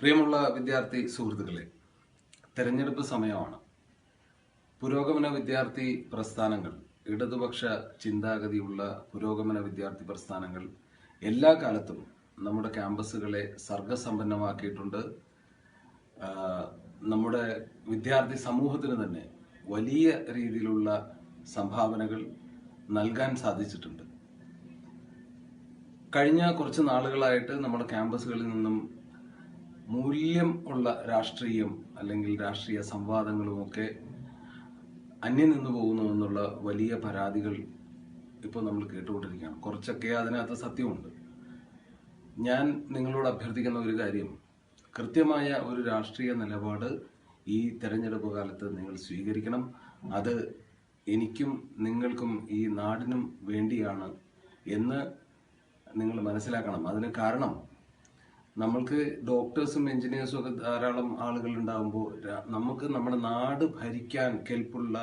പ്രിയമുള്ള വിദ്യാർത്ഥി സുഹൃത്തുക്കളെ തെരഞ്ഞെടുപ്പ് സമയമാണ്. പുരോഗമന വിദ്യാർത്ഥി പ്രസ്ഥാനങ്ങൾ ഇടതുപക്ഷ ചിന്താഗതിയുള്ള പുരോഗമന വിദ്യാർത്ഥി പ്രസ്ഥാനങ്ങൾ എല്ലാ കാലത്തും നമ്മുടെ ക്യാമ്പസുകളെ സർഗസമ്പന്നമാക്കിയിട്ടുണ്ട്. നമ്മുടെ വിദ്യാർത്ഥി സമൂഹത്തിന് തന്നെ വലിയ രീതിയിലുള്ള സംഭാവനകൾ നൽകാൻ സാധിച്ചിട്ടുണ്ട്. കഴിഞ്ഞ കുറച്ച് നാളുകളായിട്ട് നമ്മുടെ ക്യാമ്പസുകളിൽ നിന്നും മൂല്യം ഉള്ള രാഷ്ട്രീയം അല്ലെങ്കിൽ രാഷ്ട്രീയ സംവാദങ്ങളുമൊക്കെ അന്യം നിന്നു പോകുന്നു എന്നുള്ള വലിയ പരാതികൾ ഇപ്പോൾ നമ്മൾ കേട്ടുകൊണ്ടിരിക്കുകയാണ്. കുറച്ചൊക്കെ അതിനകത്ത് സത്യമുണ്ട്. ഞാൻ നിങ്ങളോട് അഭ്യർത്ഥിക്കുന്ന ഒരു കാര്യം കൃത്യമായ ഒരു രാഷ്ട്രീയ നിലപാട് ഈ തെരഞ്ഞെടുപ്പ് കാലത്ത് നിങ്ങൾ സ്വീകരിക്കണം. അത് എനിക്കും നിങ്ങൾക്കും ഈ നാടിനും വേണ്ടിയാണ് എന്ന് നിങ്ങൾ മനസ്സിലാക്കണം. അതിന് കാരണം നമ്മൾക്ക് ഡോക്ടേഴ്സും എഞ്ചിനീയേഴ്സും ഒക്കെ ധാരാളം ആളുകൾ ഉണ്ടാകുമ്പോൾ നമുക്ക് നമ്മുടെ നാട് ഭരിക്കാൻ കെൽപ്പുള്ള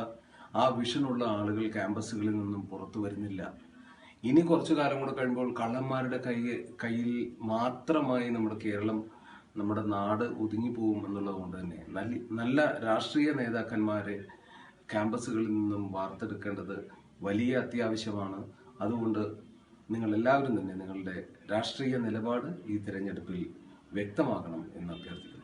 ആ വിഷനുള്ള ആളുകൾ ക്യാമ്പസുകളിൽ നിന്നും പുറത്തു വരുന്നില്ല. ഇനി കുറച്ചു കാലം കൂടെ കഴിയുമ്പോൾ കള്ളന്മാരുടെ കൈ കയ്യിൽ മാത്രമായി നമ്മുടെ കേരളം നമ്മുടെ നാട് ഒതുങ്ങിപ്പോകും എന്നുള്ളത് കൊണ്ട് തന്നെ. നല്ല നല്ല രാഷ്ട്രീയ നേതാക്കന്മാരെ ക്യാമ്പസുകളിൽ നിന്നും വാർത്തെടുക്കേണ്ടത് വലിയ അത്യാവശ്യമാണ്. അതുകൊണ്ട് നിങ്ങൾ എല്ലാവരും തന്നെ നിങ്ങളുടെ രാഷ്ട്രീയ നിലപാട് ഈ തിരഞ്ഞെടുപ്പിൽ വ്യക്തമാകണം എന്ന് അഭ്യർത്ഥിക്കുന്നു.